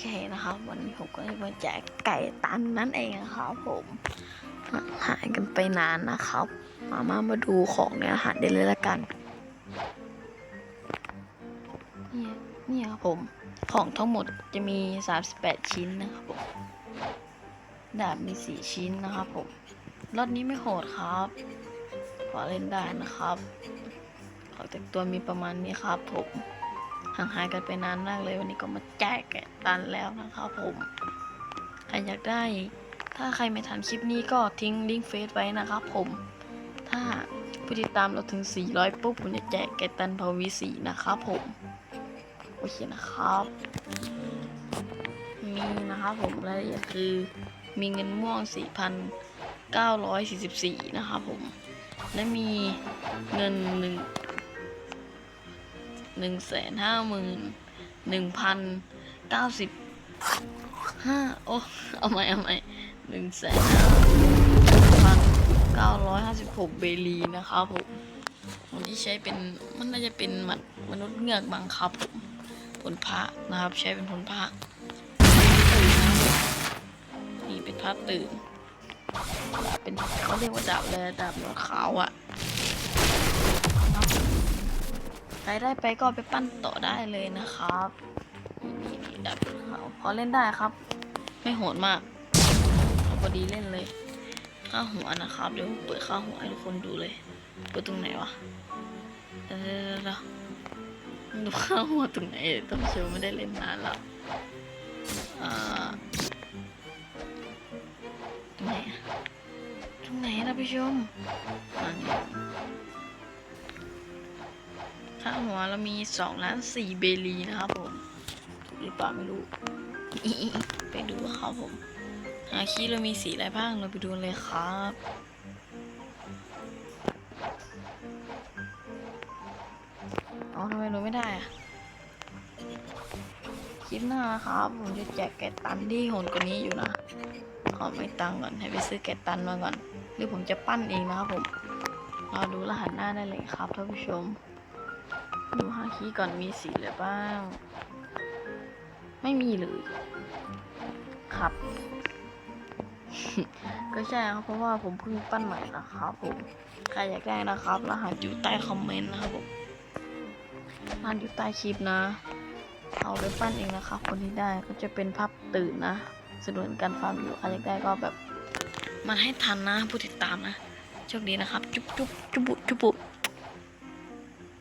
เคนะครับ วันนี้ผมก็จะมาแจกไก่ตันนั่นเองนะครับผมหายกันไปนานนะครับ มามามาดูของในอาหารได้เลยละกันเนี่ยเนี่ยครับผมของทั้งหมดจะมี 38 ชิ้นนะครับผมดาบมี 4 ชิ้นนะครับผมรถนี้ไม่โหดครับ ขอเล่นได้นะครับ ของแต่งตัวมีประมาณนี้ครับผม ห่างหายกันไปนานมากเลยวันนี้ก็มาแจกแกตันแล้วนะครับผม ใครอยากได้ ถ้าใครไม่ทันคลิปนี้ก็ทิ้งลิงก์เฟซไว้นะครับผม ถ้าผู้ติดตามเราถึง 400 ปุ๊บผมจะแจกแกตันพาวีสีนะครับผม โอเคนะครับมีนะครับผมรายละเอียดคือมีเงินม่วง 4,944 นะครับผม และมีเงินหนึ่ง หนึ่งแสนห้าหมื่นหนึ่งพันเก้าสิบห้าโอ้เอาใหมเอาใหมหนึ่งแสนห้าพันเก้าร้อยห้าสิบหกเบลีนะครับผมผมที่ใช้เป็นมันน่าจะเป็นมัดมนุษย์เงือกบังคับผมผลพระนะครับ ใช้เป็นผลพระนี่เป็นพระตื่น เป็นเขาเรียกว่าดาบเลยดาบหนวขาวอะ่ะ ใครได้ไปก็ไปปั้นต่อได้เลยนะครับดาบหนวดขาพอเล่นได้ครับ ไม่โหดมากเอาพอดีเล่นเลย ค่าหัวนะครับ เดี๋ยวเปิดค่าหัวให้ทุกคนดูเลยเปิดตรงไหนวะเดี๋ยวเดี๋ยวเดี๋ยวเดี๋ยวดูค่าหัวตรงไหนต้องเชื่อไม่ได้เล่นนานแล้วอ่าตรงไหนตรงไหนนะผู้ชมอันนี้ ค่าหัวเรามีสองล้านสี่เบลีนะครับผมถูกหรือเปล่าไม่รู้ ไปดูครับผมหาคีเรามีสีอะไรบ้างเราไปดูเลยครับเอาทำไมดูไม่ได้อะคลิปหน้านะครับ ผมจะแจกแกะตันที่โหดกว่านี้อยู่นะ ขอไม่ตังก่อนให้ไปซื้อแกะตันมาก่อน หรือผมจะปั้นเองนะครับผมรอดูรหัสหน้าได้เลยครับท่านผู้ชม ดูฮาคีก่อนมีสีอะไรบ้าง ไม่มีเลย ครับ ก็ใช่ครับเพราะว่าผมเพิ่งปั้นใหม่นะครับผม ใครอยากได้นะครับ รหัสอยู่ใต้คอมเมนต์นะครับผมรหัสอยู่ใต้คลิปนะ เอาไปปั้นเองนะครับ คนที่ได้ก็จะเป็นภาพตื่นนะสะดวกในการฟาร์มอยู่ใครอยากได้ก็แบบ มันให้ทันนะผู้ติดตามนะโชคดีนะครับ จุ๊บจุ๊บจุ๊บจุ๊บ